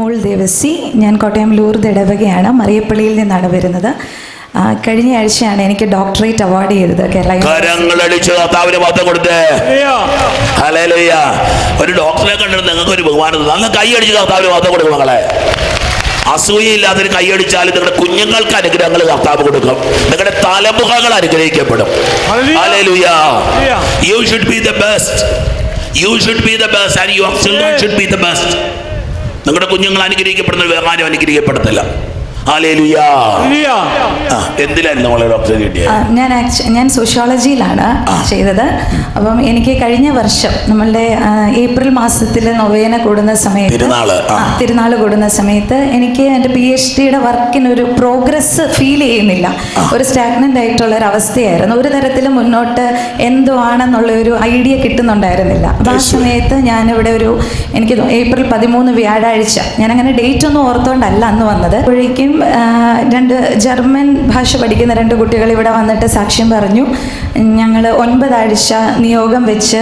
വിനമോൾ ദേവസി. ഞാൻ കോട്ടയം ലൂർദ് ഇടവകയാണ്. മറിയപ്പള്ളിയിൽ നിന്നാണ് വരുന്നത്. കഴിഞ്ഞ ആഴ്ചയാണ് എനിക്ക് ഡോക്ടറേറ്റ് അവാർഡ് ചെയ്തത് കേരള ഒരു ഡോക്ടറെ കണ്ടിട്ട് നിങ്ങൾക്ക് ഒരു ബഹുമാനം അങ്ങ് കൈയടിച്ച് കർത്താവിന് മതം കൊടുക്കും മകളെ അസൂയയില്ലാത്തൊരു കൈയടിച്ചാൽ നിങ്ങളുടെ കുഞ്ഞുങ്ങൾക്ക് അനുഗ്രഹങ്ങൾ കർത്താവ് കൊടുക്കും. നിങ്ങളുടെ തലമുഖങ്ങൾ അനുഗ്രഹിക്കപ്പെടും. You should be the best you should be the best and your children should be the best നിങ്ങളുടെ കുഞ്ഞുങ്ങൾ അനുഗ്രഹിക്കപ്പെടുന്ന വേറെ ആരും അനുഗ്രഹിക്കപ്പെടത്തില്ല എന്തിലായിരുന്നു നമ്മളെ ഡോക്ടറെ കിട്ടിയത് ഞാൻ ഞാൻ സോഷ്യോളജിയിലാണ് ചെയ്തത്. അപ്പം എനിക്ക് കഴിഞ്ഞ വർഷം നമ്മളുടെ ഏപ്രിൽ മാസത്തിൽ നൊവേന കൂടുന്ന സമയത്ത് തിരുനാൾ കൂടുന്ന സമയത്ത് എനിക്ക് എന്റെ പി എച്ച് ഡിയുടെ വർക്കിന് ഒരു പ്രോഗ്രസ് ഫീൽ ചെയ്യുന്നില്ല. ഒരു സ്റ്റാഗ്നന്റ് ആയിട്ടുള്ള ഒരു അവസ്ഥയായിരുന്നു ഒരു തരത്തിലും മുന്നോട്ട് എന്തോ ആണെന്നുള്ള ഒരു ഐഡിയ കിട്ടുന്നുണ്ടായിരുന്നില്ല. അപ്പം ആ സമയത്ത് ഞാനിവിടെ ഒരു എനിക്ക് ഏപ്രിൽ പതിമൂന്ന് വ്യാഴാഴ്ച ഞാനങ്ങനെ ഡേറ്റ് ഒന്നും ഓർത്തുകൊണ്ടല്ല അന്ന് വന്നത്. അപ്പോഴേക്കും ആ, രണ്ട് ജർമ്മൻ ഭാഷ പഠിക്കുന്ന രണ്ട് കുട്ടികൾ ഇവിടെ വന്നിട്ട് സാക്ഷ്യം പറഞ്ഞു. ഞങ്ങൾ ഒൻപതാഴ്ച നിയോഗം വെച്ച്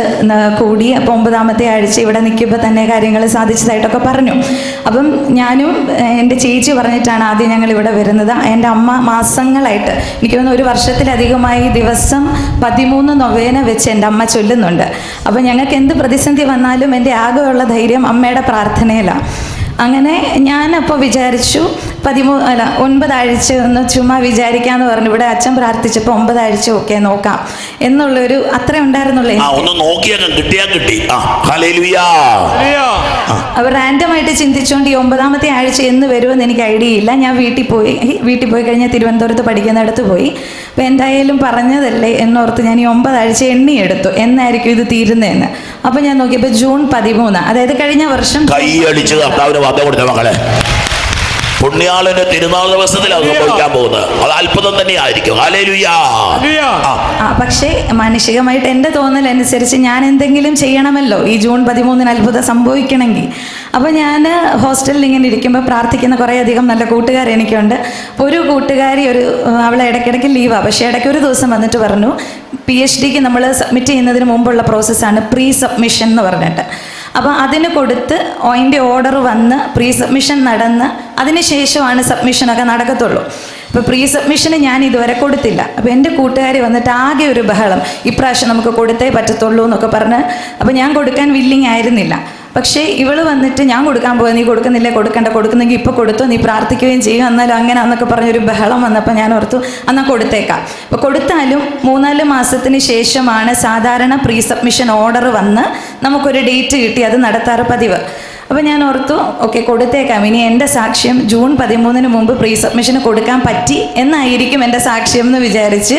കൂടി അപ്പോൾ ഒമ്പതാമത്തെ ആഴ്ച ഇവിടെ നിൽക്കുമ്പോൾ തന്നെ കാര്യങ്ങൾ സാധിച്ചതായിട്ടൊക്കെ പറഞ്ഞു. അപ്പം ഞാനും എന്റെ ചേച്ചി പറഞ്ഞിട്ടാണ് ആദ്യം ഞങ്ങൾ ഇവിടെ വരുന്നത്. എന്റെ അമ്മ മാസങ്ങളായിട്ട് എനിക്ക് തോന്നുന്നു ഒരു വർഷത്തിലധികമായി ദിവസം പതിമൂന്ന് നൊവേന വെച്ച് എന്റെ അമ്മ ചൊല്ലുന്നുണ്ട്. അപ്പം ഞങ്ങൾക്ക് എന്ത് പ്രതിസന്ധി വന്നാലും എന്റെ ആകെയുള്ള ധൈര്യം അമ്മയുടെ പ്രാർത്ഥനയിലാണ്. അങ്ങനെ ഞാനപ്പോൾ വിചാരിച്ചു പതിമൂ അല്ല ഒൻപതാഴ്ച ഒന്ന് ചുമ്മാ വിചാരിക്കാന്ന് പറഞ്ഞു. ഇവിടെ അച്ഛൻ പ്രാർത്ഥിച്ചപ്പോൾ ഒമ്പതാഴ്ച ഒക്കെ നോക്കാം എന്നുള്ളൊരു അത്ര ഉണ്ടായിരുന്നുള്ളേ ആ ഒന്ന് നോക്കിയാൽ കിട്ടിയാ കിട്ടി. അവർ റാൻഡമായിട്ട് ചിന്തിച്ചുകൊണ്ട് ഈ ഒമ്പതാമത്തെ ആഴ്ച എന്ന് വരുമെന്ന് എനിക്ക് ഐഡിയ ഇല്ല. ഞാൻ വീട്ടിൽ പോയി വീട്ടിൽ പോയി കഴിഞ്ഞാൽ തിരുവനന്തപുരത്ത് പഠിക്കുന്നിടത്ത് പോയി. അപ്പോൾ എന്തായാലും പറഞ്ഞതല്ലേ എന്നോർത്ത് ഞാൻ ഈ ഒമ്പതാഴ്ച എണ്ണിയെടുത്തു. എന്നായിരിക്കും ഇത് തീരുന്നതെന്ന്. അപ്പോൾ ഞാൻ നോക്കിയപ്പോൾ ജൂൺ പതിമൂന്ന്. അതായത് കഴിഞ്ഞ വർഷം കൈയടിച്ച് കർത്താവിന് കൊടുത്ത മകളെ പുണ്യാളന്റെ തിരുനാൾ ദിവസത്തിലാണ് സംഭവിക്കാൻ പോകുന്നത്? അത് അത്ഭുതം തന്നെയായിരിക്കും. പക്ഷേ മാനുഷികമായിട്ട് എന്റെ തോന്നലനുസരിച്ച് ഞാൻ എന്തെങ്കിലും ചെയ്യണമല്ലോ. ഈ ജൂൺ പതിമൂന്നിന് അത്ഭുതം സംഭവിക്കണമെങ്കിൽ. അപ്പോൾ ഞാൻ ഹോസ്റ്റലിൽ ഇങ്ങനെ ഇരിക്കുമ്പോൾ പ്രാർത്ഥിക്കുന്ന കുറേയധികം നല്ല കൂട്ടുകാർ എനിക്കുണ്ട്. ഒരു കൂട്ടുകാരി ഒരു അവളെ ഇടയ്ക്കിടയ്ക്ക് ലീവാണ് പക്ഷേ ഇടയ്ക്ക് ഒരു ദിവസം വന്നിട്ട് പറഞ്ഞു പി എച്ച് ഡിക്ക് നമ്മൾ സബ്മിറ്റ് ചെയ്യുന്നതിന് മുമ്പുള്ള പ്രോസസ്സാണ് പ്രീ സബ്മിഷൻ എന്ന് പറഞ്ഞിട്ട്. അപ്പോൾ അതിന് കൊടുത്ത് അതിന്റെ ഓർഡർ വന്ന് പ്രീ സബ്മിഷൻ നടന്ന് അതിന് ശേഷമാണ് സബ്മിഷനൊക്കെ നടക്കത്തുള്ളൂ. അപ്പോൾ പ്രീ സബ്മിഷന് ഞാൻ ഇതുവരെ കൊടുത്തില്ല. അപ്പോൾ എന്റെ കൂട്ടുകാരി വന്നിട്ട് ആകെ ഒരു ബഹളം. ഇപ്രാവശ്യം നമുക്ക് കൊടുത്തേ പറ്റത്തുള്ളൂ എന്നൊക്കെ പറഞ്ഞ് അപ്പോൾ ഞാൻ കൊടുക്കാൻ വില്ലിങ് ആയിരുന്നില്ല. പക്ഷേ ഇവൾ വന്നിട്ട് ഞാൻ കൊടുക്കാൻ പോയത് നീ കൊടുക്കുന്നില്ലേ? കൊടുക്കണ്ട കൊടുക്കുന്നെങ്കിൽ ഇപ്പോൾ കൊടുത്തു നീ പ്രാർത്ഥിക്കുകയും ചെയ്യും എന്നാലും അങ്ങനെ എന്നൊക്കെ പറഞ്ഞൊരു ബഹളം വന്നപ്പോൾ ഞാൻ ഓർത്തു എന്നാൽ കൊടുത്തേക്കാം. അപ്പോൾ കൊടുത്താലും മൂന്നാൽ മാസത്തിന് ശേഷമാണ് സാധാരണ പ്രീ സബ്മിഷൻ ഓർഡർ വന്ന് നമുക്കൊരു ഡേറ്റ് കിട്ടി അത് നടത്താറ് പതിവ്. അപ്പോൾ ഞാൻ ഓർത്തു ഓക്കെ കൊടുത്തേക്കാം. ഇനി എന്റെ സാക്ഷ്യം ജൂൺ പതിമൂന്നിന് മുമ്പ് പ്രീ സബ്മിഷന് കൊടുക്കാൻ പറ്റി എന്നായിരിക്കും എന്റെ സാക്ഷ്യം എന്ന് വിചാരിച്ച്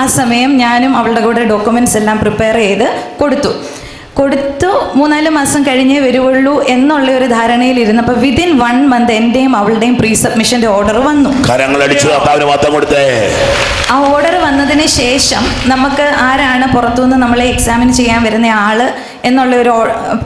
ആ സമയം ഞാനും അവളുടെ കൂടെ ഡോക്യുമെന്റ്സ് എല്ലാം പ്രിപ്പയർ ചെയ്ത് കൊടുത്തു. കൊടുത്തു. മൂന്നാൽ മാസം കഴിഞ്ഞേ വരുവുള്ളൂ എന്നുള്ള ഒരു ധാരണയിൽ ഇരുന്നപ്പോൾ വിതിൻ വൺ മന്ത് എന്റെയും അവളുടെയും പ്രീ സബ്മിഷന്റെ ഓർഡർ വന്നു. കൊടുത്തേ. ആ ഓർഡർ വന്നതിന് ശേഷം നമുക്ക് ആരാണ് പുറത്തുനിന്ന് നമ്മളെ എക്സാമിൻ ചെയ്യാൻ വരുന്ന ആൾ എന്നുള്ള ഒരു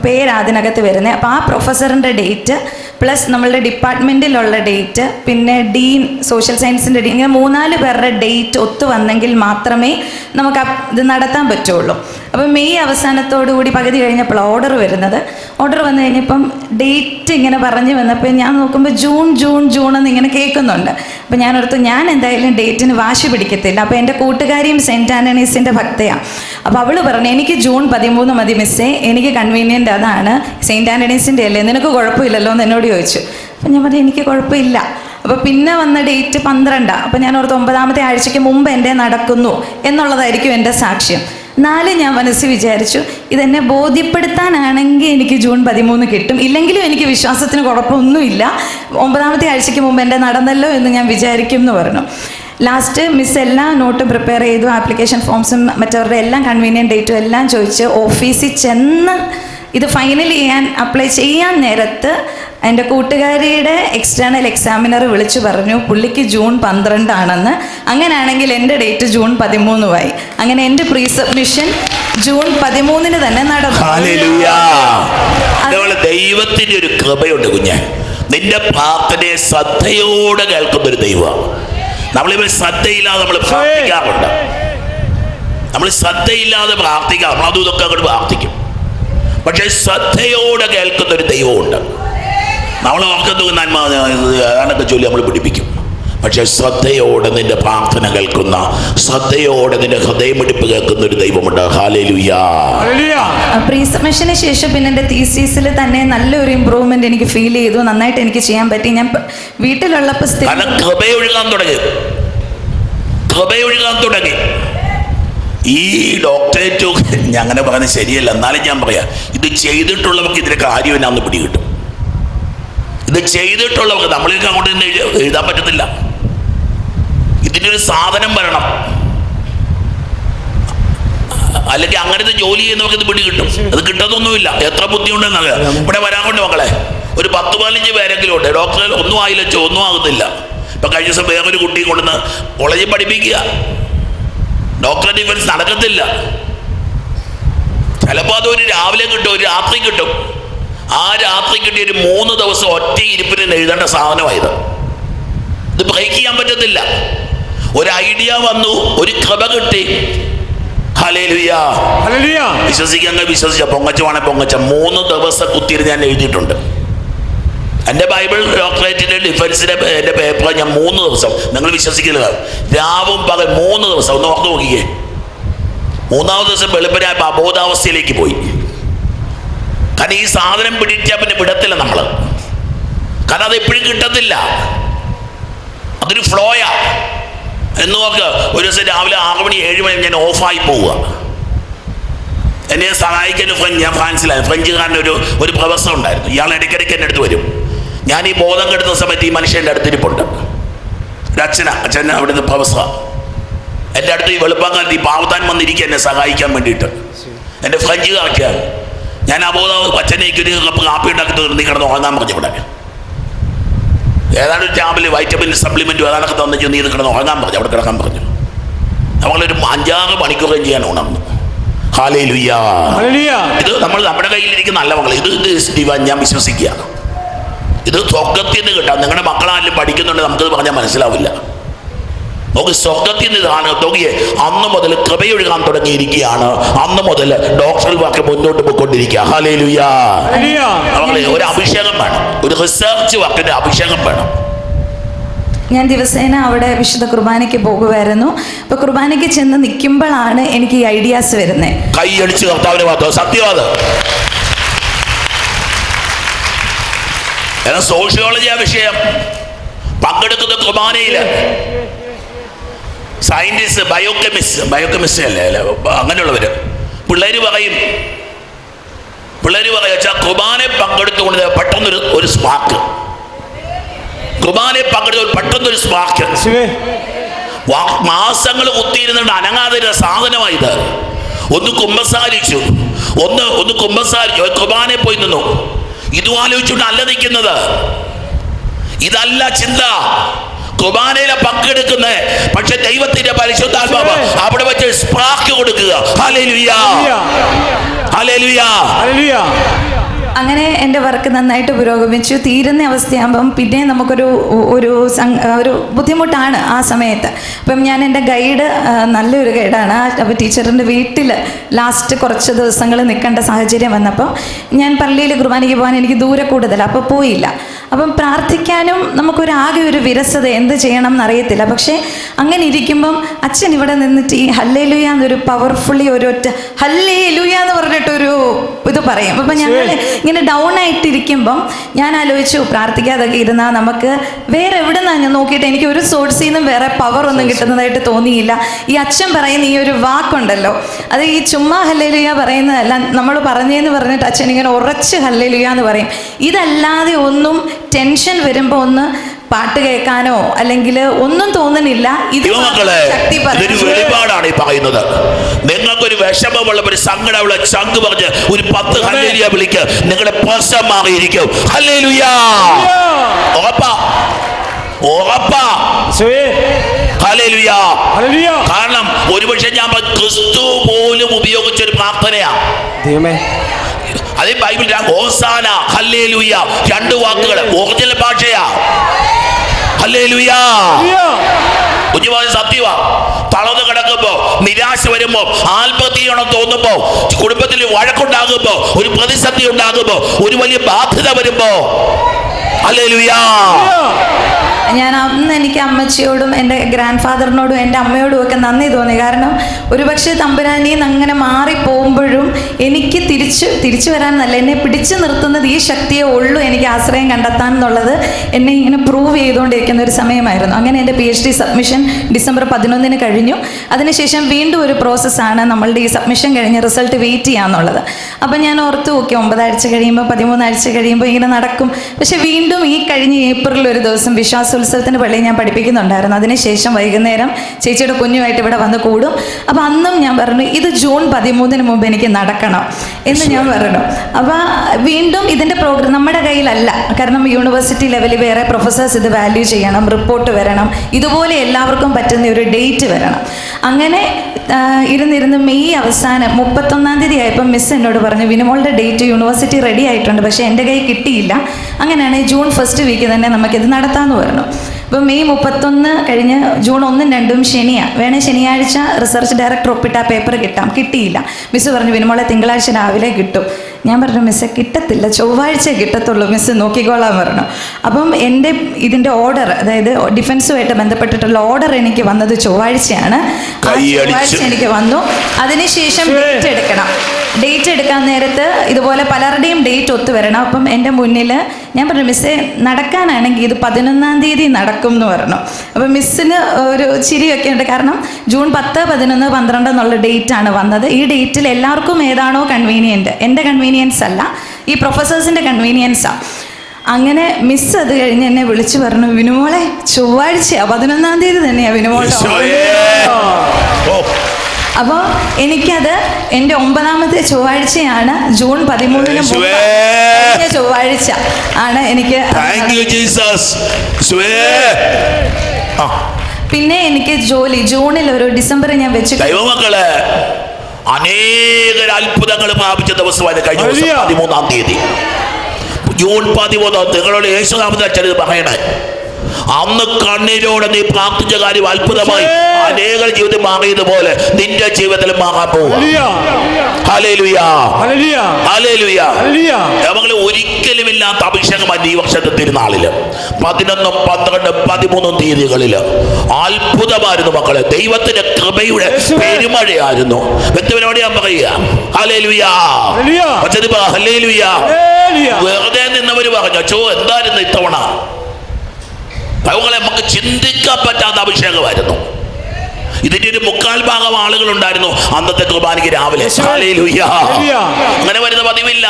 പേര് അതിനകത്ത് വരുന്നത് അപ്പോൾ ആ പ്രൊഫസറിന്റെ ഡേറ്റ് പ്ലസ് നമ്മളുടെ ഡിപ്പാർട്ട്മെന്റിലുള്ള ഡേറ്റ് പിന്നെ ഡീൻ സോഷ്യൽ സയൻസിന്റെ ഡീൻ ഇങ്ങനെ മൂന്നാൽ പേരുടെ ഡേറ്റ് ഒത്തു വന്നെങ്കിൽ മാത്രമേ നമുക്ക് ഇത് നടത്താൻ പറ്റുള്ളൂ. അപ്പോൾ മെയ് അവസാനത്തോടു കൂടി പകുതി കഴിഞ്ഞപ്പോൾ ഓർഡർ വരുന്നത്. ഓർഡർ വന്നു കഴിഞ്ഞപ്പം ഡേറ്റ് ഇങ്ങനെ പറഞ്ഞു വന്നപ്പോൾ ഞാൻ നോക്കുമ്പോൾ ജൂൺ ജൂൺ ജൂൺ എന്ന് ഇങ്ങനെ കേൾക്കുന്നുണ്ട്. അപ്പോൾ ഞാൻ ഓർത്തു ഞാൻ എന്തായാലും ഡേറ്റിന് വാശി പിടിക്കത്തില്ല. അപ്പോൾ എന്റെ കൂട്ടുകാരിയും സെന്റ് ആന്റണീസിന്റെ ഭക്തയാണ് അപ്പോൾ അവൾ പറഞ്ഞു എനിക്ക് ജൂൺ പതിമൂന്ന് മതി മിസ്സേ. എനിക്ക് കൺവീനിയന്റ് അതാണ്. സെയിന്റ് ആന്റണീസിന്റെ അല്ലേ? നിനക്ക് കുഴപ്പമില്ലല്ലോ എന്ന് എന്നോട് ചോദിച്ചു. അപ്പം ഞാൻ പറഞ്ഞു എനിക്ക് കുഴപ്പമില്ല. അപ്പോൾ പിന്നെ വന്ന ഡേറ്റ് പന്ത്രണ്ടാണ് അപ്പം ഞാൻ ഓർത്ത് ഒമ്പതാമത്തെ ആഴ്ചയ്ക്ക് മുമ്പ് എന്റെ നടക്കുന്നു എന്നുള്ളതായിരിക്കും എന്റെ സാക്ഷ്യം. നാല് ഞാൻ മനസ്സിൽ വിചാരിച്ചു ഇതെന്നെ ബോധ്യപ്പെടുത്താനാണെങ്കിൽ എനിക്ക് ജൂൺ പതിമൂന്ന് കിട്ടും. ഇല്ലെങ്കിലും എനിക്ക് വിശ്വാസത്തിന് കുഴപ്പമൊന്നുമില്ല. ഒമ്പതാമത്തെ ആഴ്ചയ്ക്ക് മുമ്പ് എന്റെ നടന്നല്ലോ എന്ന് ഞാൻ വിചാരിക്കും എന്ന് പറഞ്ഞു. ലാസ്റ്റ് മിസ് എല്ലാ നോട്ടും പ്രിപ്പയർ ചെയ്തു ആപ്ലിക്കേഷൻ ഫോംസും മറ്റവരുടെ എല്ലാം കൺവീനിയൻ ഡേറ്റും എല്ലാം ചോദിച്ച് ഓഫീസിൽ ചെന്ന് ഇത് ഫൈനൽ ചെയ്യാൻ അപ്ലൈ ചെയ്യാൻ നേരത്ത് എന്റെ കൂട്ടുകാരിയുടെ എക്സ്റ്റേണൽ എക്സാമിനർ വിളിച്ചു പറഞ്ഞു പുള്ളിക്ക് ജൂൺ പന്ത്രണ്ടാണെന്ന്. അങ്ങനെയാണെങ്കിൽ എന്റെ ഡേറ്റ് ജൂൺ പതിമൂന്നുമായി അങ്ങനെ എന്റെ പ്രീ സബ്മിഷൻ ജൂൺ പതിമൂന്നിന് തന്നെ നടന്നു. ദൈവത്തിന്റെ ഒരു കൃപയുണ്ട് കുഞ്ഞെ. നിന്റെ പ്രാർത്ഥനയെ ശ്രദ്ധയോടെ കേൾക്കുന്ന ഒരു ദൈവമാണ്. നമ്മളിപ്പോൾ ശ്രദ്ധയില്ലാതെ നമ്മൾ പ്രാർത്ഥിക്കാറുണ്ട്. നമ്മൾ ശ്രദ്ധയില്ലാതെ പ്രാർത്ഥിക്കാം നമ്മൾ അതും ഇതൊക്കെ അങ്ങോട്ട് പ്രാർത്ഥിക്കും. പക്ഷെ ശ്രദ്ധയോടെ കേൾക്കുന്ന ഒരു ദൈവമുണ്ട്. നമ്മൾ ഓർക്കുന്നു നന്മ അതൊക്കെ ചൊല്ലി നമ്മൾ പിടിപ്പിക്കും. പക്ഷെ ശ്രദ്ധയോടെ നിന്റെ പ്രാർത്ഥന കേൾക്കുന്ന ശ്രദ്ധയോടെ നിന്റെ ഹൃദയമിടിപ്പ് കേൾക്കുന്ന ഒരു ദൈവമുണ്ട്. പ്രീസമിഷന് ഹല്ലേലൂയ. പ്രീ സബ്മിഷന് ശേഷം പിന്നെ എന്റെ തീസീസിൽ തന്നെ നല്ലൊരു ഇമ്പ്രൂവ്മെന്റ് എനിക്ക് ഫീൽ ചെയ്തു. നന്നായിട്ട് എനിക്ക് ചെയ്യാൻ പറ്റി. ഞാൻ വീട്ടിലുള്ളപ്പോൾ കൃപയൊഴുകാൻ തുടങ്ങി. കൃപയൊഴുകാൻ തുടങ്ങി. ഈ ഡോക്ടറേറ്റ് ഞാൻ അങ്ങനെ പറയുന്നത് ശരിയല്ല. എന്നാലും ഞാൻ പറയാം. ഇത് ചെയ്തിട്ടുള്ളവർക്ക് ഇതിന്റെ കാര്യം എന്നാന്ന് പിടികിട്ടും. ഇത് ചെയ്തിട്ടുള്ളവർക്ക് നമ്മൾക്ക് അങ്ങോട്ട് തന്നെ എഴു- എഴുതാൻ പറ്റത്തില്ല. ഇതിന്റെ ഒരു സാധനം വരണം. അല്ലെങ്കിൽ അങ്ങനത്തെ ജോലി ചെയ്യുന്നവർക്ക് ഇത് പിടികിട്ടും. അത് കിട്ടത്തൊന്നുമില്ല എത്ര ബുദ്ധിയുണ്ടെന്നറിയാം ഇവിടെ വരാൻ കൊണ്ട് മക്കളെ ഒരു പത്ത് പതിനഞ്ച് പേരെങ്കിലും ഉണ്ട്. ഡോക്ടറെ ഒന്നും ആയില്ല ചോ ഒന്നും ആകുന്നില്ല ഇപ്പൊ കഴിഞ്ഞ ദിവസം വേറൊരു കുട്ടിയും കൊണ്ടുവന്ന് കോളേജിൽ പഠിപ്പിക്കുക. ഡോക്ടർ ഡിഫൻസ് നടക്കത്തില്ല. ചിലപ്പോൾ അതൊരു രാവിലെ കിട്ടും ഒരു രാത്രി കിട്ടും. ആ രാത്രി കിട്ടിയ ഒരു മൂന്ന് ദിവസം ഒറ്റ ഇരിപ്പിന് എഴുതേണ്ട സാധനമായത്. ഇത് ബ്രേക്ക് ചെയ്യാൻ പറ്റത്തില്ല. ഒരു ഐഡിയ വന്നു ഒരു കൃപ കിട്ടി. വിശ്വസിക്കാൻ വിശ്വസിച്ച. പൊങ്ങച്ചവാണെ പൊങ്ങച്ച. മൂന്ന് ദിവസം കുത്തിയിരുന്ന് ഞാൻ എഴുതിയിട്ടുണ്ട്. എന്റെ ബൈബിൾ ഡോക്ടറേറ്റിന്റെ ഡിഫൻസിന്റെ എന്റെ പേപ്പർ ഞാൻ മൂന്ന് ദിവസം നിങ്ങൾ വിശ്വസിക്കില്ല രാവും പകൽ മൂന്ന് ദിവസം. ഒന്ന് ഓർത്ത് നോക്കിക്കേ. മൂന്നാമത് ദിവസം വെളുപ്പിനായപ്പോൾ അബോധാവസ്ഥയിലേക്ക് പോയി. കാരണം ഈ സാധനം പിടിച്ചാൽ പിന്നെ വിടത്തില്ല നമ്മൾ കാരണം അത് എപ്പോഴും കിട്ടത്തില്ല. അതൊരു ഫ്ലോയാ. എന്ന് നോക്ക് ഒരു ദിവസം രാവിലെ ആറ് മണി ഏഴ് മണി ഞാൻ ഓഫായി പോവുക. എന്നെ സഹായിക്കാൻ ഫ്രഞ്ച് ഞാൻ ഫ്രാൻസിലായി ഫ്രഞ്ചുകാരന്റെ ഒരു ഒരു പ്രൊഫസർ ഉണ്ടായിരുന്നു ഇയാൾ ഇടയ്ക്കിടയ്ക്ക് എന്റെ അടുത്ത് വരും. ഞാൻ ഈ ബോധം കെടുന്ന സമയത്ത് ഈ മനുഷ്യന്റെ അടുത്തിരിപ്പുണ്ട് അച്ഛന അച്ഛൻ അവിടുന്ന് ഭവസ. എന്റെ അടുത്ത് ഈ വെളുപ്പാങ്കാലത്ത് ഈ പാവത്താൻ വന്നിരിക്കുക എന്നെ സഹായിക്കാൻ വേണ്ടിയിട്ട്. എന്റെ ഫ്രഞ്ച് ഫ്രഞ്ചുകാർക്കാണ് ഞാൻ ആ അബോധം അച്ഛനേക്ക് ഒരു കപ്പ് കാപ്പി ഉണ്ടാക്കി നീ കിടന്ന് ഉറങ്ങാൻ പറഞ്ഞു ഇവിടെ. ഏതാണ്ട് ടാബിൽ വൈറ്റമിൻ സപ്ലിമെന്റും ഏതാണ്ടൊക്കെ തന്നിച്ച് നീ ഇത് കിടന്ന് ഉറങ്ങാൻ പറഞ്ഞു അവിടെ കിടക്കാൻ പറഞ്ഞു. നമ്മളൊരു അഞ്ചാറ് മണിക്കൂർ ചെയ്യാൻ ഉണർന്നു. ഹാലേ ലുയ്യാ ഇത് നമ്മൾ നമ്മുടെ കയ്യിലിരിക്കുന്ന നല്ല മകൾ ഇത് ഇത് ഞാൻ വിശ്വസിക്കുക ഇത് സ്വർഗത്തിൽ നിന്ന് കിട്ടാം. നിങ്ങളുടെ മക്കളാരും പഠിക്കുന്നുണ്ട് നമുക്കത് പറഞ്ഞാൽ മനസ്സിലാവില്ല. നോക്കി സ്വർഗത്തിൽ നിന്ന് ഇതാണ് നോക്കിയേ അന്ന് മുതൽ കൃപയൊഴുകാൻ തുടങ്ങിയിരിക്കുകയാണ്. അന്ന് മുതൽ ഡോക്ടർ വാക്ക് മുന്നോട്ട് പോയിക്കൊണ്ടിരിക്കുക. ഹാലേ ലുയ്യാ ഹല്ലേലൂയ ഒരു അഭിഷേകം വേണം. ഒരു റിസർച്ച് വാക്കിന്റെ അഭിഷേകം വേണം. ഞാൻ ദിവസേന അവിടെ വിശുദ്ധ കുർബാനയ്ക്ക് പോകുമായിരുന്നു അപ്പൊ കുർബാനയ്ക്ക് ചെന്ന് നിൽക്കുമ്പോഴാണ് എനിക്ക് ഈ ഐഡിയാസ് വരുന്നത് കൈയടിച്ച് അടിച്ചു മാത്രം സത്യവാദ സോഷ്യോളജി ആ വിഷയം. പങ്കെടുക്കുന്ന കുർബാനയിൽ സയന്റിസ്റ്റ് ബയോകെമിസ്റ്റ് ബയോകെമിസ്റ്റ് അല്ലേ? അല്ലേ അങ്ങനെയുള്ളവര്. പിള്ളേര് പറയും പിള്ളേര് പറയും വെച്ചാൽ കുർബാനെ പങ്കെടുത്തുകൊണ്ട് പെട്ടെന്നൊരു ഒരു സ്പാർക്ക് കുർബാനെ പങ്കെടുത്ത പെട്ടെന്നൊരു സ്പാർക്ക് മാസങ്ങൾ കുത്തിയിരുന്നുണ്ട് അനങ്ങാതിരുന്ന സാധനമായത് ഒന്ന് കുമ്പസാരിച്ചു. ഒന്ന് ഒന്ന് കുമ്പസാരിച്ചു. കുമാനെ കുർബാനെ പോയി നിന്നു. ഇതും ആലോചിച്ചുകൊണ്ട് അല്ല നിൽക്കുന്നത്. ഇതല്ല ചിന്ത. കുർബാനയിലെ പങ്കെടുക്കുന്ന. പക്ഷെ ദൈവത്തിന്റെ പരിശുദ്ധാത്മാവ് അവിടെ വെച്ച് സ്പാർക്ക് കൊടുക്കുക. അങ്ങനെ എന്റെ വർക്ക് നന്നായിട്ട് പുരോഗമിച്ചു. തീരുന്ന അവസ്ഥയാകുമ്പം പിന്നെ നമുക്കൊരു ഒരു ഒരു ബുദ്ധിമുട്ടാണ് ആ സമയത്ത്. അപ്പം ഞാൻ എന്റെ ഗൈഡ് നല്ലൊരു ഗൈഡാണ് അപ്പോൾ ടീച്ചറിന്റെ വീട്ടിൽ ലാസ്റ്റ് കുറച്ച് ദിവസങ്ങൾ നിൽക്കേണ്ട സാഹചര്യം വന്നപ്പോൾ ഞാൻ പള്ളിയിൽ കുർബാനയ്ക്ക് പോകാൻ എനിക്ക് ദൂരെ കൂടുതൽ അപ്പോൾ പോയില്ല. അപ്പം പ്രാർത്ഥിക്കാനും നമുക്കൊരു ആകെ ഒരു വിരസത എന്ത് ചെയ്യണം എന്നറിയത്തില്ല. പക്ഷേ അങ്ങനെ ഇരിക്കുമ്പം അച്ഛൻ ഇവിടെ നിന്നിട്ട് ഈ ഹല്ലേ ലുയ എന്നൊരു പവർഫുള്ളി ഒരു ഒറ്റ എന്ന് പറഞ്ഞിട്ടൊരു ഇത് പറയും. അപ്പം ഞങ്ങൾ ഇങ്ങനെ ഡൗൺ ആയിട്ടിരിക്കുമ്പം ഞാൻ ആലോചിച്ചു പ്രാർത്ഥിക്കാതൊക്കെ ഇരുന്നാൽ നമുക്ക് വേറെ എവിടെ നിന്നാണ് ഞാൻ നോക്കിയിട്ട് എനിക്ക് ഒരു സോഴ്സിൽ നിന്നും വേറെ പവർ ഒന്നും കിട്ടുന്നതായിട്ട് തോന്നിയില്ല. ഈ അച്ഛൻ പറയുന്ന ഈ ഒരു വാക്കുണ്ടല്ലോ അത് ഈ ചുമ്മാ ഹല്ലേലുയ പറയുന്നതല്ല നമ്മൾ പറഞ്ഞേന്ന് പറഞ്ഞിട്ട് അച്ഛൻ ഇങ്ങനെ ഉറച്ച് ഹല്ലേലുയ എന്ന് പറയും. ഇതല്ലാതെ ഒന്നും ടെൻഷൻ വരുമ്പോൾ ഒന്ന് പാട്ട് കേൾക്കാനോ അല്ലെങ്കിൽ ഒന്നും തോന്നുന്നില്ല. ഇത് ശക്തി വെളിപാടാണ് ഈ പറയുന്നത്. നിങ്ങൾക്കൊരു വിഷമമുള്ള ഒരു സങ്കടമുള്ള ചങ്ക് പറഞ്ഞ് ഒരു പത്ത് ഹല്ലേലിയ വിളിക്ക്. നിങ്ങളുടെ പ്രശ്നം മാറിയിരിക്കും. ഹല്ലേലൂയാ. ഉറപ്പാ. ഉറപ്പാ. കാരണം ഒരുപക്ഷെ ഞാൻ ക്രിസ്തു പോലും ഉപയോഗിച്ച ഒരു പ്രാർത്ഥനയാ. ദൈവമേ. അതേ ബൈബിൾ ഓസാന ഹല്ലേലൂയ രണ്ട് വാക്കുകൾ ഒറിജിനൽ ഭാഷയാ. കുഞ്ഞുമായ സത്യവാ തളർന്ന് കിടക്കുമ്പോ നിരാശ വരുമ്പോ ആത്മഹത്യ ചെയ്യണം തോന്നുമ്പോ കുടുംബത്തിൽ വഴക്കുണ്ടാകുമ്പോ ഒരു പ്രതിസന്ധി ഉണ്ടാകുമ്പോ ഒരു വലിയ ബാധ്യത വരുമ്പോ. ഹല്ലേലൂയാ ഞാൻ അന്ന് എനിക്ക് അമ്മച്ചിയോടും എന്റെ ഗ്രാൻഡ് ഫാദറിനോടും എന്റെ അമ്മയോടും ഒക്കെ നന്ദി തോന്നി. കാരണം ഒരുപക്ഷെ തമ്പുരാനിയിൽ നിന്ന് അങ്ങനെ മാറിപ്പോകുമ്പോഴും എനിക്ക് തിരിച്ച് തിരിച്ചു വരാനല്ല എന്നെ പിടിച്ചു നിർത്തുന്നത് ഈ ശക്തിയെ ഉള്ളൂ എനിക്ക് ആശ്രയം കണ്ടെത്താൻ എന്നുള്ളത് എന്നെ ഇങ്ങനെ പ്രൂവ് ചെയ്തുകൊണ്ടിരിക്കുന്ന ഒരു സമയമായിരുന്നു. അങ്ങനെ എന്റെ P H D submission December പതിനൊന്നിന് കഴിഞ്ഞു. അതിനുശേഷം വീണ്ടും ഒരു പ്രോസസ്സാണ് നമ്മളുടെ ഈ സബ്മിഷൻ കഴിഞ്ഞ് റിസൾട്ട് വെയിറ്റ് ചെയ്യാന്നുള്ളത് അപ്പം ഞാൻ ഓർത്തു ഓക്കെ ഒമ്പതാഴ്ച കഴിയുമ്പോൾ പതിമൂന്നാഴ്ച കഴിയുമ്പോൾ ഇങ്ങനെ നടക്കും. പക്ഷെ വീണ്ടും ഈ കഴിഞ്ഞ ഏപ്രിൽ ഒരു ദിവസം വിശ്വാസോത്സവത്തിന് പള്ളിയിൽ ഞാൻ പഠിപ്പിക്കുന്നുണ്ടായിരുന്നു. അതിനുശേഷം വൈകുന്നേരം ചേച്ചിയുടെ കുഞ്ഞുമായിട്ട് ഇവിടെ വന്ന് കൂടും. അപ്പോൾ അന്നും ഞാൻ പറഞ്ഞു ഇത് ജൂൺ പതിമൂന്നിന് മുമ്പ് എനിക്ക് നടക്കണം എന്ന് ഞാൻ പറഞ്ഞു. അപ്പോൾ വീണ്ടും ഇതിന്റെ പ്രോഗ്രാം നമ്മുടെ കയ്യിലല്ല. കാരണം യൂണിവേഴ്സിറ്റി ലെവലിൽ വേറെ പ്രൊഫസേഴ്സ് ഇത് വാല്യൂ ചെയ്യണം റിപ്പോർട്ട് വരണം. ഇതുപോലെ എല്ലാവർക്കും പറ്റുന്ന ഒരു ഡേറ്റ് വരണം. അങ്ങനെ ഇരുന്നിരുന്ന് മെയ് അവസാനം മുപ്പത്തൊന്നാം തീയതി ആയപ്പോൾ മിസ് എന്നോട് പറഞ്ഞു വിനുമോളുടെ ഡേറ്റ് യൂണിവേഴ്സിറ്റി റെഡി ആയിട്ടുണ്ട് പക്ഷേ എന്റെ കയ്യിൽ കിട്ടിയില്ല. അങ്ങനെയാണെങ്കിൽ ജൂൺ ഫസ്റ്റ് വീക്ക് തന്നെ നമുക്കിത് നടത്താമെന്ന് പറഞ്ഞു. അപ്പോൾ മെയ് മുപ്പത്തൊന്ന് കഴിഞ്ഞ് ജൂൺ ഒന്നും രണ്ടും ശനിയാണ് വേണേൽ ശനിയാഴ്ച റിസർച്ച് ഡയറക്ടർ ഒപ്പിട്ട പേപ്പർ കിട്ടാം. കിട്ടിയില്ല. മിസ് പറഞ്ഞു വിനുമോളെ തിങ്കളാഴ്ച രാവിലെ കിട്ടും. ഞാൻ പറഞ്ഞു മിസ്സെ കിട്ടത്തില്ല. ചൊവ്വാഴ്ച കിട്ടത്തുള്ളൂ. മിസ് നോക്കിക്കോളാൻ പറഞ്ഞു. അപ്പം എന്റെ ഇതിന്റെ ഓർഡർ അതായത് ഡിഫൻസുമായിട്ട് ബന്ധപ്പെട്ടിട്ടുള്ള ഓർഡർ എനിക്ക് വന്നത് ചൊവ്വാഴ്ചയാണ്. ആ ചൊവ്വാഴ്ച എനിക്ക് വന്നു. അതിനുശേഷം ഡേറ്റ് എടുക്കണം. ഡേറ്റ് എടുക്കാൻ നേരത്ത് ഇതുപോലെ പലരുടെയും ഡേറ്റ് ഒത്തു വരണം. അപ്പം എന്റെ മുന്നിൽ ഞാൻ പറഞ്ഞു മിസ്സേ നടക്കാനാണെങ്കിൽ ഇത് പതിനൊന്നാം തീയതി നടക്കും എന്ന് പറഞ്ഞു. അപ്പം മിസ്സിന് ഒരു ചിരിയൊക്കെ ഉണ്ട്. കാരണം ജൂൺ പത്ത് പതിനൊന്ന് പന്ത്രണ്ട് എന്നുള്ള ഡേറ്റ് ആണ് വന്നത്. ഈ ഡേറ്റിൽ എല്ലാവർക്കും ഏതാണോ കൺവീനിയന്റ് എന്റെ കൺവീനിയൻസ് അല്ല. ഈ പ്രൊഫസേഴ്സിന്റെ കൺവീനിയൻസാണ് അങ്ങനെ മിസ് അത് കഴിഞ്ഞ് എന്നെ വിളിച്ചു പറഞ്ഞു വിനുമോളെ ചൊവ്വാഴ്ചയാണ് പതിനൊന്നാം തീയതി തന്നെയാണ് വിനുമോളുടെ. ഓ. അപ്പോൾ എനിക്കത് എന്റെ ഒമ്പതാമത്തെ ചൊവ്വാഴ്ചയാണ് ജൂൺ പതിമൂന്നിന്. ചൊവ്വാഴ്ച ആണ് എനിക്ക് പിന്നെ എനിക്ക് ജോലി ജൂണിൽ ഒരു ഡിസംബർ ഞാൻ വെച്ചു അനേക അത്ഭുതങ്ങൾ പ്രാപിച്ച ദിവസമാണ് കഴിഞ്ഞ ദിവസം. പതിമൂന്നാം തീയതി ജൂൺ പതിമൂന്നാം നിങ്ങളോട് യേശുനാമത്തെ അച്ഛനത് പറയണേ അന്ന് കണ്ണീരോടെ നീ പ്രാർത്ഥിച്ച കാര്യം അത്ഭുതമായി. അനേക ജീവിതം മാറിയതുപോലെ നിന്റെ ജീവിതത്തിൽ മാറാൻ പോവുക. ഒരിക്കലും ഇല്ലാത്ത അഭിഷേകമായി ഈ വർഷത്തെ തിരുനാളിൽ. പതിനൊന്നും പന്ത്രണ്ടും പതിമൂന്നും തീയതികളിൽ. അത്ഭുതമായിരുന്നു മക്കളെ. ദൈവത്തിന്റെ കൃപയുടെ. പെരുമഴയായിരുന്നു. വ്യക്തിപരമായിട്ട് ഞാൻ പറയുക. വെറുതെ നിന്നവര് പറഞ്ഞു ചോ എന്തായിരുന്നു ഇത്തവണ? അതുങ്ങളെ നമുക്ക് ചിന്തിക്കാൻ പറ്റാത്ത അഭിഷേകമായിരുന്നു. ഇതിന്റെ ഒരു മുക്കാൽ ഭാഗം ആളുകൾ ഉണ്ടായിരുന്നു അന്നത്തെ കുർബാനയ്ക്ക് രാവിലെ. അങ്ങനെ വരുന്ന പതിവില്ല.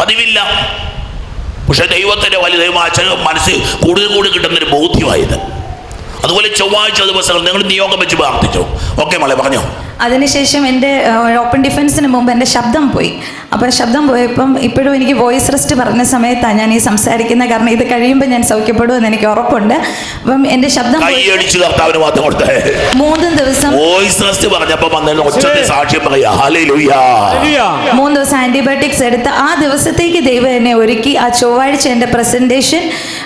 പതിവില്ല. പക്ഷെ ദൈവത്തിന്റെ വലിയ മനസ്സിൽ കൂടുതൽ കൂടുതൽ കിട്ടുന്നൊരു ബോധ്യമായത്. അതുപോലെ ചൊവ്വാഴ്ച ദിവസങ്ങൾ നിങ്ങൾ നിയോഗം വെച്ച് പ്രാർത്ഥിച്ചു. ഓക്കെ മോളെ പറഞ്ഞോ? അതിനുശേഷം എന്റെ ഓപ്പൺ ഡിഫൻസിന് മുമ്പ് എന്റെ ശബ്ദം പോയി. അപ്പോൾ ശബ്ദം പോയപ്പം ഇപ്പോഴും എനിക്ക് വോയിസ് റെസ്റ്റ് പറഞ്ഞ സമയത്താണ് ഞാൻ ഈ സംസാരിക്കുന്നത് കാരണം ഇത് കഴിയുമ്പോൾ ഞാൻ സൗഖ്യപ്പെടുമെന്ന് എനിക്ക് ഉറപ്പുണ്ട്. അപ്പം എന്റെ ശബ്ദം കർത്താവിന് മാത്രം കൊടുത്തേ. മൂന്ന് ദിവസം വോയിസ് റെസ്റ്റ് പറഞ്ഞപ്പോൾ വന്നതിന് ഒച്ചത്തെ സാക്ഷ്യം പറയാ ഹല്ലേലൂയ. മൂന്ന് ദിവസം ആന്റിബയോട്ടിക്സ് എടുത്ത് ആ ദിവസത്തേക്ക് ദൈവം എന്നെ ഒരുക്കി. ആ ചൊവ്വാഴ്ച എന്റെ പ്രസന്റേഷൻ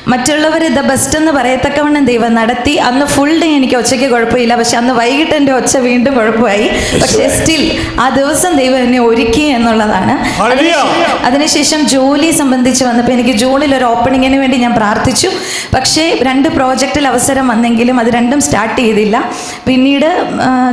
മറ്റുള്ളവർ ദ ബെസ്റ്റ് എന്ന് പറയത്തക്കവണ്ണം ദൈവം നടത്തി. അന്ന് ഫുൾ ഡേ എനിക്ക് ഒച്ചയ്ക്ക് കുഴപ്പമില്ല. പക്ഷെ അന്ന് വൈകിട്ട് എന്റെ ഒച്ച വീണ്ടും കുഴപ്പമായി പക്ഷേ സ്റ്റിൽ ആ ദിവസം ദൈവം എന്നെ ഒരുക്കി എന്നുള്ളതാണ്. അതിനുശേഷം- ജോലി സംബന്ധിച്ച് വന്നപ്പോൾ എനിക്ക് ജൂണിൽ ഒരു ഓപ്പണിങ്ങിന് വേണ്ടി ഞാൻ പ്രാർത്ഥിച്ചു. പക്ഷേ രണ്ട് പ്രോജക്റ്റിൽ അവസരം വന്നെങ്കിലും അത് രണ്ടും സ്റ്റാർട്ട് ചെയ്തില്ല. പിന്നീട്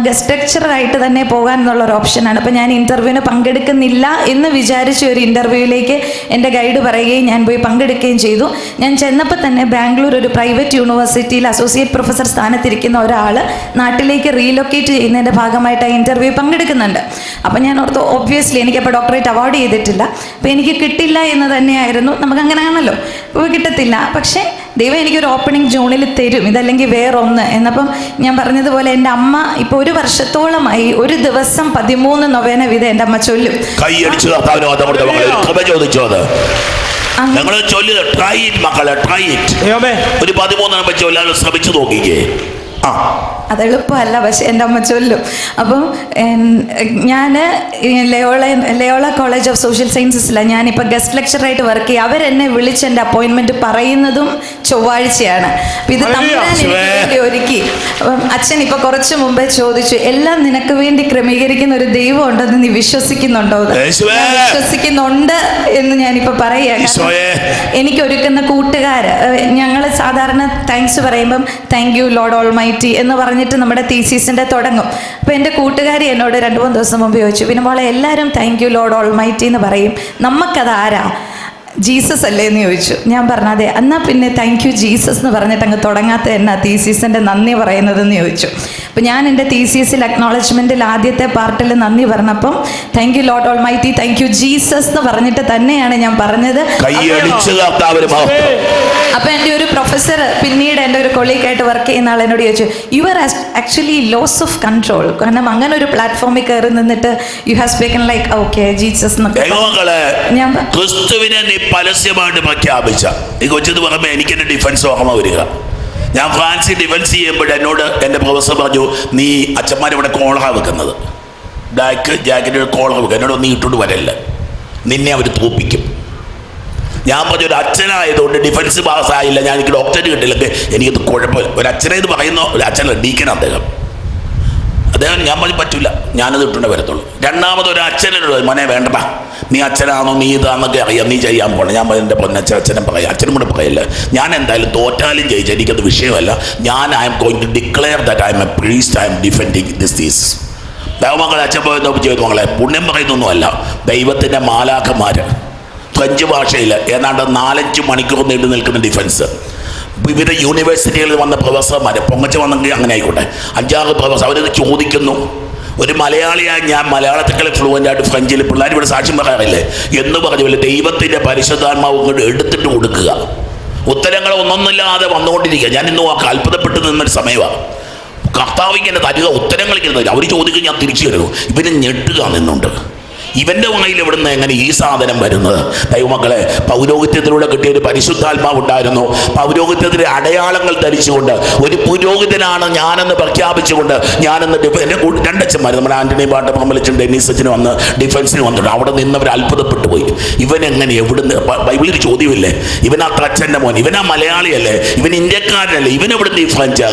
ഗസ്റ്റ് ലെക്ചറായിട്ട് തന്നെ പോകാൻ എന്നുള്ള ഒരു ഓപ്ഷനാണ് അപ്പോൾ ഞാൻ ഇന്റർവ്യൂവിന് പങ്കെടുക്കുന്നില്ല എന്ന് വിചാരിച്ച ഒരു ഇന്റർവ്യൂവിലേക്ക് എന്റെ ഗൈഡ് പറയുകയും ഞാൻ പോയി പങ്കെടുക്കുകയും ചെയ്തു. ഞാൻ ചെന്നപ്പോൾ തന്നെ ബാംഗ്ലൂർ ഒരു പ്രൈവറ്റ് യൂണിവേഴ്സിറ്റിയിൽ അസോസിയേറ്റ് പ്രൊഫസർ സ്ഥാനത്തിരിക്കുന്ന ഒരാൾ നാട്ടിലേക്ക് റീലൊക്കേറ്റ് ചെയ്യുന്നതിന്റെ ഭാഗമായിട്ട് ആ ഇന്റർവ്യൂ പങ്കെടുക്കുന്നുണ്ട്. അപ്പോൾ ഞാൻ ഓർത്ത് ഒബ്വിയസ്ലി എനിക്കപ്പോൾ ഡോക്ടറേറ്റ് അവാർഡ് ചെയ്തിട്ടില്ല. അപ്പോൾ എനിക്ക് കിട്ടില്ല എന്ന് തന്നെയായിരുന്നു. നമുക്ക് അങ്ങനെ ആണല്ലോ. അപ്പോൾ കിട്ടത്തില്ല. പക്ഷേ ദൈവം എനിക്കൊരു ഓപ്പണിംഗ് ജൂണിൽ തരും. ഇതല്ലെങ്കിൽ വേറൊന്ന്. എന്നപ്പം ഞാൻ പറഞ്ഞതുപോലെ എന്റെ അമ്മ ഇപ്പോൾ ഒരു വർഷത്തോളമായി ഒരു ദിവസം പതിമൂന്ന് നൊവേന വീതം എന്റെ അമ്മ ചൊല്ലും. ഞങ്ങൾ ചൊല്ലുക ട്രൈ ഇറ്റ് മക്കളെ ട്രൈ ഇറ്റ്. ഒരു പതിമൂന്നെണ്ണം വെച്ച് എല്ലാവരും ശ്രമിച്ചു നോക്കിക്കേ. അത് എളുപ്പമല്ല പക്ഷെ എന്റെ അമ്മ ചൊല്ലും. അപ്പം ഞാൻ Loyola Loyola College of Social സയൻസസിലാണ് ഞാനിപ്പോൾ ഗസ്റ്റ് ലെക്ചറായിട്ട് വർക്ക് ചെയ്യുക. അവരെന്നെ വിളിച്ച് എന്റെ അപ്പോയിൻമെന്റ് പറയുന്നതും ചൊവ്വാഴ്ചയാണ്. അപ്പം ഇത് തമ്മിലാണ് ഒരുക്കി. അപ്പം അച്ഛൻ ഇപ്പോൾ കുറച്ച് മുമ്പേ ചോദിച്ചു എല്ലാം നിനക്ക് വേണ്ടി ക്രമീകരിക്കുന്ന ഒരു ദൈവം ഉണ്ടെന്ന് നീ വിശ്വസിക്കുന്നുണ്ടോ. വിശ്വസിക്കുന്നുണ്ട് എന്ന് ഞാനിപ്പോൾ പറയുക. എനിക്ക് ഒരുക്കുന്ന കൂട്ടുകാർ ഞങ്ങൾ സാധാരണ താങ്ക്സ് പറയുമ്പം thank you Lord all mighty എന്ന് പറഞ്ഞിട്ട് നമ്മുടെ തീസീസിന്റെ തുടങ്ങും. അപ്പോൾ എന്റെ കൂട്ടുകാരി എന്നോട് രണ്ട് മൂന്ന് ദിവസം മുമ്പ് ചോദിച്ചു പിന്നെ മോളെ എല്ലാവരും thank you Lord all mighty എന്ന് പറയും. നമുക്കത് ആരാ ജീസസ് അല്ലേ എന്ന് ചോദിച്ചു. ഞാൻ പറഞ്ഞു അതെ എന്നാൽ പിന്നെ താങ്ക് യു ജീസസ് എന്ന് പറഞ്ഞിട്ട് അങ്ങ് തുടങ്ങാത്ത എന്നാ? തീസീസിന്റെ നന്ദി പറയുന്നതെന്ന് ചോദിച്ചു. അപ്പോൾ ഞാൻ എന്റെ തീസീസിൽ അക്നോളജ്മെന്റിൽ ആദ്യത്തെ പാർട്ടിൽ നന്ദി പറഞ്ഞപ്പം thank you Lord almighty thank you Jesus എന്ന് പറഞ്ഞിട്ട് തന്നെയാണ് ഞാൻ പറഞ്ഞത്. അപ്പം എന്റെ ഒരു പ്രൊഫസർ പിന്നീട് എന്റെ ഒരു കൊളീഗായിട്ട് വർക്ക് ചെയ്യുന്ന ആൾ എന്നോട് ചോദിച്ചു you are actually loss of control കാരണം അങ്ങനെ ഒരു പ്ലാറ്റ്ഫോമിൽ കയറി നിന്നിട്ട് you has spoken like okay Jesus എന്നൊക്കെ ഞാൻ ക്രിസ്തുവിനെ പരസ്യമായിട്ട് പ്രഖ്യാപിച്ച. ഈ കൊച്ചത് പറയുമ്പോൾ എനിക്ക് എന്റെ ഡിഫൻസ് ഓർമ്മ വരിക. ഞാൻ ഫ്രാൻസിൽ ഡിഫൻസ് ചെയ്യുമ്പോൾ എന്നോട് എന്റെ പ്രൊഫസർ പറഞ്ഞു നീ അച്ഛന്മാരിവിടെ കോളറ വെക്കുന്നത്. ബാക്ക് ജാക്കറ്റ് കോളറ വെക്കുക. എന്നോട് നീ ഇട്ടുകൊണ്ട് വരല്ല. നിന്നെ അവർ തോപ്പിക്കും. ഞാൻ പറഞ്ഞു ഒരു അച്ഛനായതുകൊണ്ട് ഡിഫൻസ് പാസ്സായില്ല ഞാൻ എനിക്ക് ഡോക്ടറേറ്റ് കിട്ടില്ലെങ്കിൽ എനിക്കത് കുഴപ്പമില്ല. ഒരു അച്ഛനെ ഇത് പറയുന്ന ഒരു അച്ഛനല്ല ഡീക്കൻ അദ്ദേഹം. അദ്ദേഹം ഞാൻ പറഞ്ഞു പറ്റില്ല ഞാനത് ഇട്ടുണ്ടേ വരത്തുള്ളൂ. രണ്ടാമത് ഒരു അച്ഛനോട് മോനെ വേണ്ടടാ നീ അച്ഛനാണോ നീ ഇതാണെന്നൊക്കെ അറിയാം നീ ചെയ്യാൻ പോകണം ഞാൻ പറഞ്ഞു, എന്റെ പൊന്നച്ഛൻ അച്ഛനും പറയാം അച്ഛനും കൂടെ പറയില്ല? ഞാൻ എന്തായാലും തോറ്റാലും ജയിച്ചു എനിക്കത് വിഷയമല്ല. ഞാൻ I'm going to declare that I'm a priest I'm defending this these ദൈവമക്കളെ അച്ഛൻ പോയെന്നോ ചെയ്തു മകളെ പുണ്യം പറയുന്നൊന്നുമല്ല ദൈവത്തിന്റെ മാലാഖമാർ ഫ്രഞ്ച് ഭാഷയിൽ ഏതാണ്ട് നാലഞ്ച് മണിക്കൂർ നീണ്ടു നിൽക്കുന്ന ഡിഫൻസ് വിവിധ യൂണിവേഴ്സിറ്റികളിൽ വന്ന പ്രൊഫസർമാർ പൊങ്ങച്ച വന്നെങ്കിൽ അങ്ങനെ ആയിക്കോട്ടെ. അഞ്ചാറ് പ്രൊഫസർ അവരത് ചോദിക്കുന്നു. ഒരു മലയാളിയായി ഞാൻ മലയാളത്തിൽ ഫ്ലുവന്റ് ആയിട്ട് ഫ്രഞ്ചിൽ പിള്ളേർ ഇവിടെ സാക്ഷ്യം പറയാറില്ലേ? എന്ന് പറഞ്ഞ പോലെ ദൈവത്തിന്റെ പരിശുദ്ധാത്മാവ് ഇങ്ങോട്ട് എടുത്തിട്ട് കൊടുക്കുക. ഉത്തരങ്ങൾ ഒന്നൊന്നില്ലാതെ വന്നുകൊണ്ടിരിക്കുക. ഞാൻ ഇന്ന് അത്ഭുതപ്പെട്ട് നിന്നൊരു സമയമാണ് കർത്താവ് ഇങ്ങനെ തരിക ഉത്തരങ്ങൾ ഇങ്ങനെ തരിക. അവർ ചോദിക്കും ഞാൻ തിരിച്ചു തരുമോ? ഇവന് ഞെട്ടുക നിന്നുണ്ട്. ഇവന്റെ വായിൽ എവിടുന്ന് എങ്ങനെ ഈ സാധനം വരുന്നത്? ദൈവമക്കളെ പൗരോഹിത്യത്തിലൂടെ കിട്ടിയ ഒരു പരിശുദ്ധാത്മാവ് ഉണ്ടായിരുന്നു. പൗരോഹിത്യത്തിലെ അടയാളങ്ങൾ ധരിച്ചുകൊണ്ട് ഒരു പുരോഹിതനാണ് ഞാനെന്ന് പ്രഖ്യാപിച്ചുകൊണ്ട് ഞാനെന്ന് എന്റെ രണ്ടച്ഛന്മാർ നമ്മുടെ ആന്റണി പാട്ട് പമ്പലച്ചും ഡെന്നീസ് അച്ഛനും വന്ന് ഡിഫൻസിന് വന്നിട്ടുണ്ട്. അവിടെ നിന്നവർ അത്ഭുതപ്പെട്ടു പോയി. ഇവൻ എങ്ങനെ എവിടുന്ന് ബൈബിളിൽ ചോദ്യമില്ലേ? ഇവൻ ആ തച്ചന്റെ മോൻ ഇവനാ ആ മലയാളിയല്ലേ? ഇവൻ ഇന്ത്യക്കാരനല്ലേ? ഇവൻ എവിടുന്ന് ഈ ഫ്രഞ്ച്?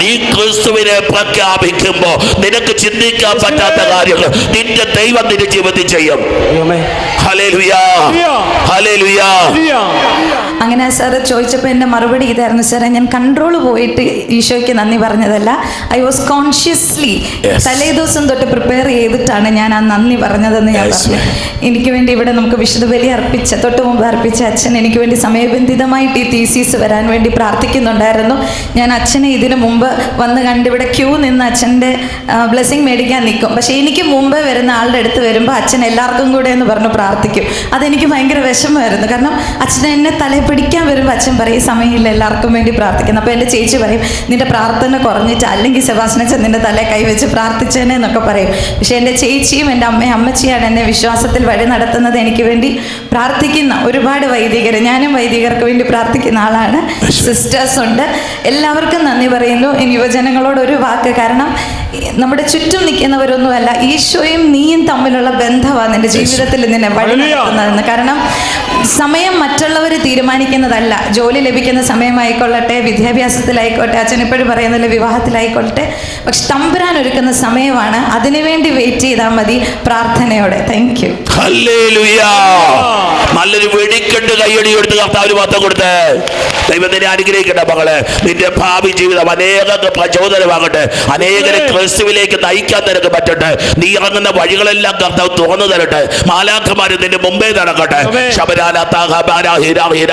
നീ ക്രിസ്തുവിനെ പ്രഖ്യാപിക്കുമ്പോ നിനക്ക് ചിന്തിക്കാൻ പറ്റാത്ത കാര്യങ്ങൾ. നിന്റെ ദൈവം നിന്റെ ജീവിതത്തിൽ ചെയ്യും. ഹല്ലേലൂയാ. ഹല്ലേലൂയാ. അങ്ങനെ സാറ് ചോദിച്ചപ്പോൾ എന്റെ മറുപടി ഇതായിരുന്നു. സാറേ ഞാൻ കൺട്രോൾ പോയിട്ട് ഈശോയ്ക്ക് നന്ദി പറഞ്ഞതല്ല. ഐ വാസ് കോൺഷ്യസ്ലി തലേ തലേദിവസം തൊട്ട് പ്രിപ്പയർ ചെയ്തിട്ടാണ് ഞാൻ ആ നന്ദി പറഞ്ഞതെന്ന് ഞാൻ പറഞ്ഞു. എനിക്ക് വേണ്ടി ഇവിടെ നമുക്ക് വിശുദ്ധ ബലി അർപ്പിച്ച തൊട്ട് മുമ്പ് അർപ്പിച്ച അച്ഛൻ എനിക്ക് വേണ്ടി സമയബന്ധിതമായിട്ട് ഈ തീസീസ് വരാൻ വേണ്ടി പ്രാർത്ഥിക്കുന്നുണ്ടായിരുന്നു. ഞാൻ അച്ഛനെ ഇതിനു മുമ്പ് വന്ന് കണ്ട് ഇവിടെ ക്യൂ നിന്ന് അച്ഛന്റെ ബ്ലെസ്സിങ് മേടിക്കാൻ നിൽക്കും. പക്ഷേ എനിക്ക് മുമ്പേ വരുന്ന ആളുടെ അടുത്ത് വരുമ്പോൾ അച്ഛൻ എല്ലാവർക്കും കൂടെ എന്ന് പറഞ്ഞ് പ്രാർത്ഥിക്കും. അതെനിക്ക് ഭയങ്കര വിഷമമായിരുന്നു. കാരണം അച്ഛൻ എന്നെ തലയിൽ പിടിക്കാൻ വരുമ്പോൾ അച്ഛൻ പറയും സമയമില്ല എല്ലാവർക്കും വേണ്ടി പ്രാർത്ഥിക്കുന്നു. അപ്പോൾ എന്റെ ചേച്ചി പറയും നിന്റെ പ്രാർത്ഥന കുറഞ്ഞിട്ട് അല്ലെങ്കിൽ സെബാസ്നച്ചൻ നിന്റെ തലേ കൈവച്ച് പ്രാർത്ഥിച്ചേനെ എന്നൊക്കെ പറയും. പക്ഷേ എന്റെ ചേച്ചിയും എന്റെ അമ്മയും അമ്മച്ചിയാണ് എന്നെ വിശ്വാസത്തിൽ വഴി നടത്തുന്നത്. എനിക്ക് വേണ്ടി പ്രാർത്ഥിക്കുന്ന ഒരുപാട് വൈദികർ ഞാനും വൈദികർക്ക് വേണ്ടി പ്രാർത്ഥിക്കുന്ന ആളാണ്. സിസ്റ്റേഴ്സ് ഉണ്ട്. എല്ലാവർക്കും നന്ദി പറയുന്നു. യുവജനങ്ങളോട് ഒരു വാക്ക് കാരണം നമ്മുടെ ചുറ്റും നിൽക്കുന്നവരൊന്നുമല്ല ഈശോയും നീയും തമ്മിലുള്ള ബന്ധമാണ് നിന്റെ ജീവിതത്തിൽ നിന്നെ വഴി നടത്തുന്നതെന്ന്. കാരണം സമയം മറ്റുള്ളവർ തീരുമാനിക്കുന്നതല്ല. ജോലി ലഭിക്കുന്ന സമയമായിക്കൊള്ളട്ടെ വിദ്യാഭ്യാസത്തിലായിക്കോട്ടെ അച്ഛൻ ഇപ്പോഴും പറയുന്നില്ല വിവാഹത്തിലായിക്കൊള്ളട്ടെ പക്ഷെ തമ്പുരാൻ ഒരുക്കുന്ന സമയമാണ്. അതിനുവേണ്ടി വെയിറ്റ് ചെയ്താൽ മതി പ്രാർത്ഥനയോടെ. താങ്ക് യു ഹല്ലേലൂയാ. നല്ലൊരു വെടിക്കെട്ട് കൈയടി കൊടുത്ത് കർത്താവിന് മാത്രം കൊടുത്ത്. ദൈവത്തിനെ അനുഗ്രഹിക്കട്ടെ മകളെ. നിന്റെ ഭാവി ജീവിതം അനേക പ്രചോദനമാകട്ടെ അനേകരെ ക്രിസ്തുവിലേക്ക് നയിക്കാൻ നിനക്ക് പറ്റട്ടെ. നീ ഇറങ്ങുന്ന വഴികളെല്ലാം കർത്താവ് തുറന്നു തരട്ടെ. മാലാഖമാര് നിന്റെ മുമ്പേ നടക്കട്ടെ. ശബരാല താഹ ഹിരാ ഹിര